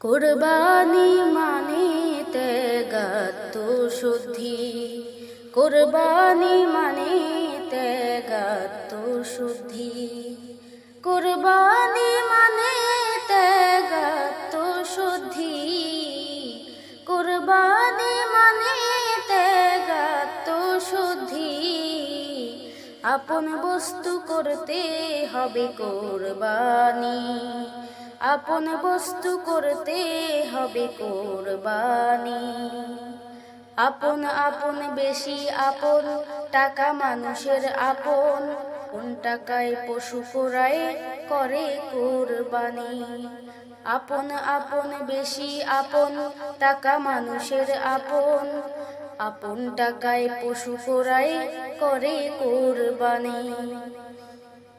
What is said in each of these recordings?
কোরবানি মানে ত্যাগাত্ম শুদ্ধি। কোরবানি মানে ত্যাগাত্ম শুদ্ধি। কোরবানি মানে ত্যাগাত্ম শুদ্ধি। কোরবানি মানে ত্যাগাত্ম শুদ্ধি। আপন বস্তু করতে হবে কোরবানি। আপন বস্তু করতে হবে কোরবানি। আপন আপন, বেশি আপন, টাকা মানুষের আপন। কোন টাকায় পশু কোরায় করে কোরবানি। আপন আপন, বেশি আপন, টাকা মানুষের আপন। আপন টাকায় পশু কোরাই করে কোরবানি।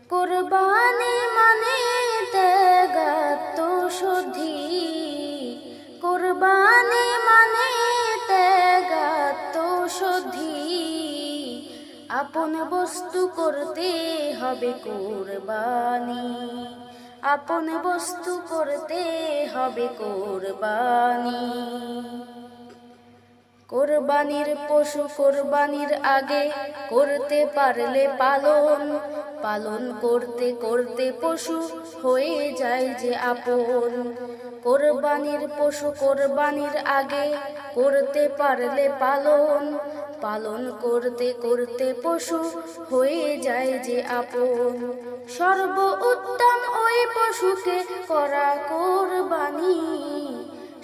কোরবানি মানে আপন বস্তু করতে হবে কোরবানি। আপন বস্তু করতে হবে কোরবানি। কোরবানির পশু কোরবানির আগে করতে পারলে পালন পালন করতে করতে পশু হয়ে যায় যে আপন। কোরবানির পশু কোরবানির আগে করতে পারলে পালন পালন করতে করতে পশু হয়ে যায় যে আপন। সর্ব উত্তম ওই পশুকে করা কোরবানি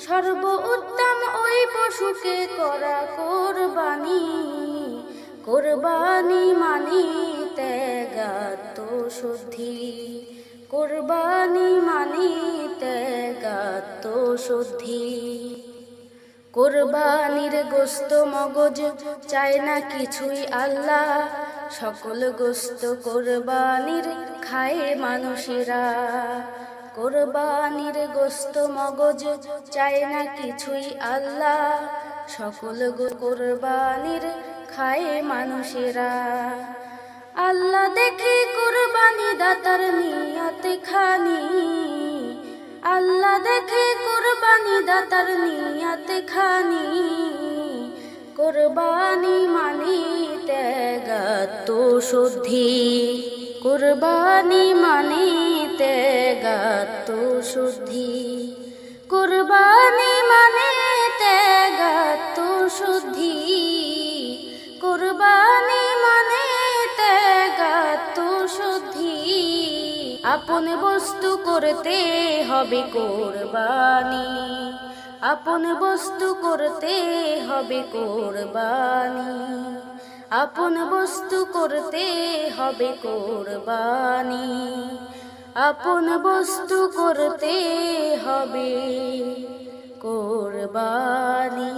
সর্ব উত্তম ওই পশুকে করা কোরবানি কোরবানি মানি ত্যাগাত শুদ্ধি কোরবানি মানি ত্যাগাত শুদ্ধি কোরবানির গোস্ত মগজ চায় না কিছুই আল্লাহ, সকল গোস্ত কোরবানির খায় মানুষেরা। কোরবানির গোস্ত মগজ চায় না কিছুই আল্লাহ। সকল কোরবানির খায় মানুষেরা। আল্লাহ দেখে কোরবানি দাতার নিয়ত খানি। আল্লাহ দেখে কোরবানি দাতার নিয়ত খানি। কোরবানি মানি ত্যাগাত্ম শুদ্ধি কোরবানি মানি ত্যাগাত্ম শুদ্ধি। কোরবানি মানে ত্যাগাত্ম শুদ্ধি। কোরবানি মানে ত্যাগাত্ম শুদ্ধি। আপন বস্তু করতে হবে কোরবানি। আপন বস্তু করতে হবে কোরবানি। আপন বস্তু করতে হবে কোরবানি। আপন বস্তু করতে হবে। কোরবানি।